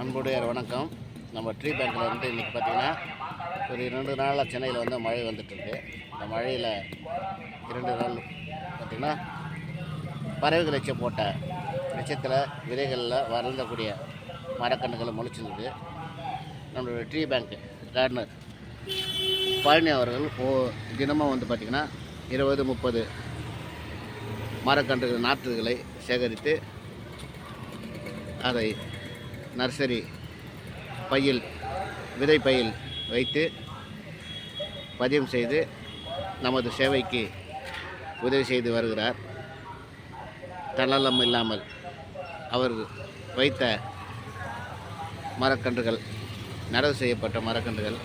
அன்புடைய வணக்கம். நம்ம ட்ரீ பேங்க்கில் வந்து இன்றைக்கி பார்த்தீங்கன்னா ஒரு இரண்டு நாளாக சென்னையில் வந்து மழை வந்துட்டுருக்கு. இந்த மழையில் இரண்டு நாள் பார்த்திங்கன்னா பறவைகள் எச்ச போட்ட எச்சத்தில் விதைகளில் வளர்ந்தக்கூடிய மரக்கன்றுகளை முளைச்சிருந்தது நம்மளுடைய ட்ரீ பேங்க் கார்டனர் பழனி அவர்கள் ஓ தினமும் வந்து பார்த்திங்கன்னா இருபது முப்பது மரக்கன்றுகள் நாற்றுகளை சேகரித்து அதை நர்சரி பையில் விதை பையில் வைத்து பதியம் செய்து நமது சேவைக்கு உதவி செய்து வருகிறார். தளலம் இல்லாமல் அவர் வைத்த மரக்கன்றுகள் நடவு செய்யப்பட்ட மரக்கன்றுகள்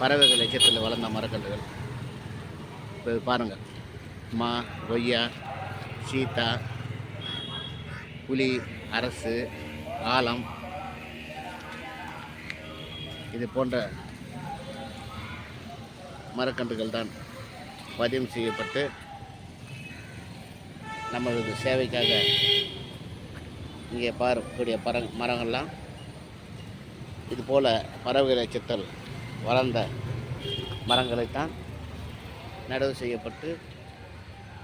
பறவைகள் எச்சத்தில் வளர்ந்த மரக்கன்றுகள். இப்போ பாருங்கள். மா கொய்யா சீதா புலி அரசு ஆலம் இது போன்ற மரக்கன்றுகள் தான் பதிவு செய்யப்பட்டு நம்மளது சேவைக்காக இங்கே பார்க்கக்கூடிய பர மரங்கள்லாம் இது போல் பறவைகளை சித்தல் வளர்ந்த மரங்களைத்தான் நடவு செய்யப்பட்டு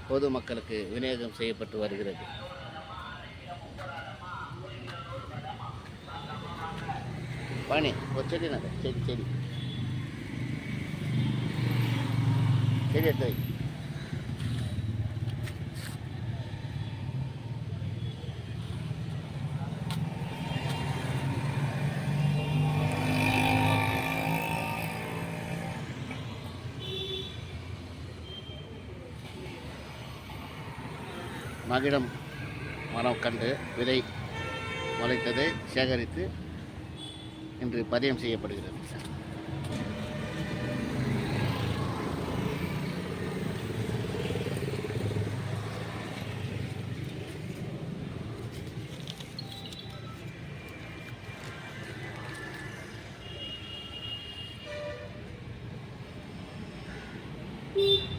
பொதுமக்களுக்கு விநியோகம் செய்யப்பட்டு வருகிறது. பாணி ஒரு செடி நட செடி செடி செடி எடுத்து வை. மகிடம் மரம் கண்டு விதை முளைத்ததை சேகரித்து இன்று பதியம் செய்யப்படுகிறது Beep.